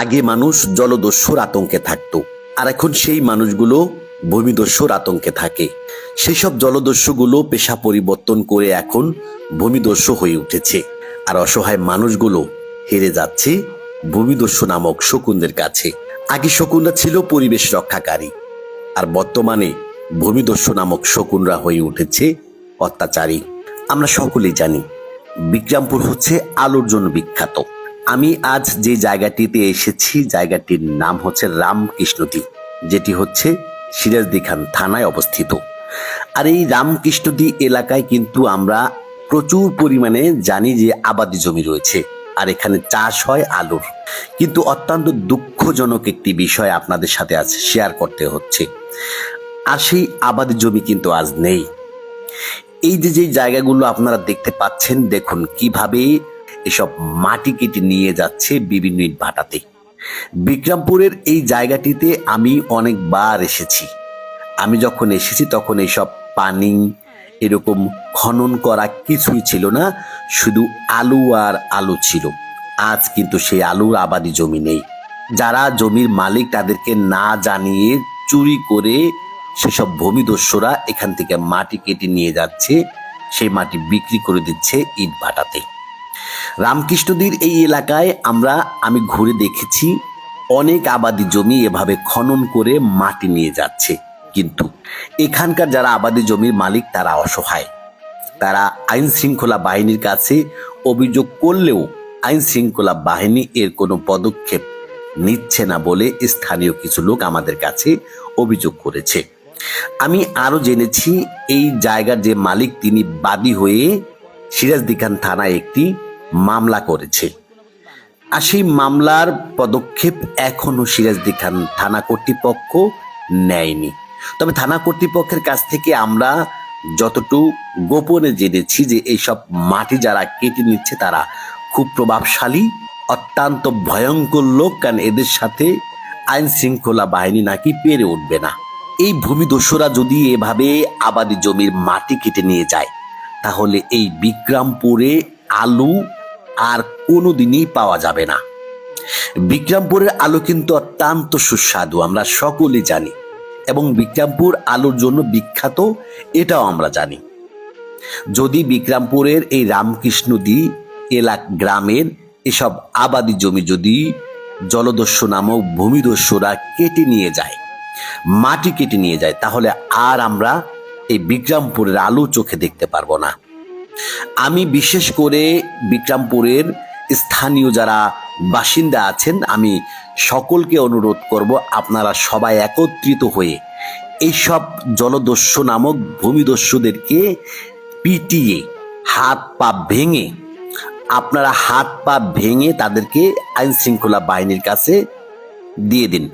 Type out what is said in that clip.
আগে মানুষ জলদস্যুর আতঙ্কে থাকতো, আর এখন সেই মানুষগুলো ভূমিদস্যুর আতঙ্কে থাকে। সেই সব জলদস্যুগুলো পেশা পরিবর্তন করে এখন ভূমিদস্যু হয়ে উঠেছে, আর অসহায় মানুষগুলো হেরে যাচ্ছে ভূমিদস্যু নামক শকুনদের কাছে। আগে শকুনরা ছিল পরিবেশ রক্ষাকারী, আর বর্তমানে ভূমিদস্যু নামক শকুনরা হয়ে উঠেছে অত্যাচারী। আমরা সকলেই জানি, বিক্রামপুর হচ্ছে আলোর জন্য বিখ্যাত। আমি আজ যে জায়গাটিতে এসেছি, জায়গাটির নাম হচ্ছে রামকৃষ্ণদী যেটি হচ্ছে সিরাজদি খান থানায় অবস্থিত। আর এই রামকৃষ্ণদী এলাকায় কিন্তু আমরা প্রচুর পরিমাণে জানি যে আবাদি জমি রয়েছে, আর এখানে চাষ হয় আলুর। কিন্তু অত্যন্ত দুঃখজনক একটি বিষয় আপনাদের সাথে আজ শেয়ার করতে হচ্ছে। আর সেই আবাদি জমি কিন্তু আজ নেই। এই যে যে জায়গাগুলো আপনারা দেখতে পাচ্ছেন, দেখুন কীভাবে এসব মাটি কেটে নিয়ে যাচ্ছে বিভিন্ন ইট ভাটাতে। বিক্রমপুরের এই জায়গাটিতে আমি অনেকবার এসেছি। আমি যখন এসেছি তখন এইসব পানি, এরকম খনন করা কিছুই ছিল না, শুধু আলু আর আলু ছিল। আজ কিন্তু সেই আলুর আবাদি জমি নেই। যারা জমির মালিক তাদেরকে না জানিয়ে চুরি করে সেসব ভূমিদস্যুরা এখান থেকে মাটি কেটে নিয়ে যাচ্ছে, সেই মাটি বিক্রি করে দিচ্ছে ইট ভাটাতে। রামকৃষ্ণদীর এই এলাকায় আমরা, আমি ঘুরে দেখেছি, অনেক আবাদি জমি এভাবে খনন করে মাটি নিয়ে যাচ্ছে। কিন্তু এখানকার যারা আবাদি জমির মালিক, তারা অসহায়। তারা আইন শৃঙ্খলা বাহিনীর কাছে অভিযোগ করলেও আইন শৃঙ্খলা বাহিনী এর কোনো পদক্ষেপ নিচ্ছে না বলে স্থানীয় কিছু লোক আমাদের কাছে অভিযোগ করেছে। আমি আরও জেনেছি, এই জায়গার যে মালিক, তিনি বাদী হয়ে সিরাজদিখান থানায় একটি মামলা করেছে। আর সেই মামলার পদক্ষেপ এখনও সিরাজদি খান থানা কর্তৃপক্ষ নেয়নি। তবে থানা কর্তৃপক্ষের কাছ থেকে আমরা যতটুকু গোপনে জেনেছি যে এইসব মাটি যারা কেটে নিচ্ছে তারা খুব প্রভাবশালী, অত্যন্ত ভয়ঙ্কর লোক, কারণ এদের সাথে আইন শৃঙ্খলা বাহিনী নাকি পেরে উঠবে না। এই ভূমিদস্যুরা যদি এভাবে আবাদি জমির মাটি কেটে নিয়ে যায়, তাহলে এই বিক্রমপুরে আলু আর কোনোদিনই পাওয়া যাবে না। বিক্রমপুরের আলু কিন্তু অত্যন্ত সুস্বাদু, আমরা সকলে জানি। এবং বিক্রমপুর আলুর জন্য বিখ্যাত, এটাও আমরা জানি। যদি বিক্রমপুরের এই রামকৃষ্ণদী এলাক গ্রামের এসব আবাদি জমি যদি জলদস্যু নামক ভূমিদস্যুরা কেটে নিয়ে যায়, মাটি কেটে নিয়ে যায়, তাহলে আর আমরা এই বিক্রমপুরের আলু চোখে দেখতে পারব না। আমি বিশেষ করে বিক্রমপুরের স্থানীয় যারা বাসিন্দা আছেন, আমি সকলকে অনুরোধ করব আপনারা সবাই একত্রিত হয়ে এইসব জলদস্যু নামক ভূমিদস্যুদেরকে পিটিয়ে হাত পা ভেঙে, আপনারা হাত পা ভেঙে তাদেরকে আইন শৃঙ্খলা বাহিনীর কাছে দিয়ে দিন।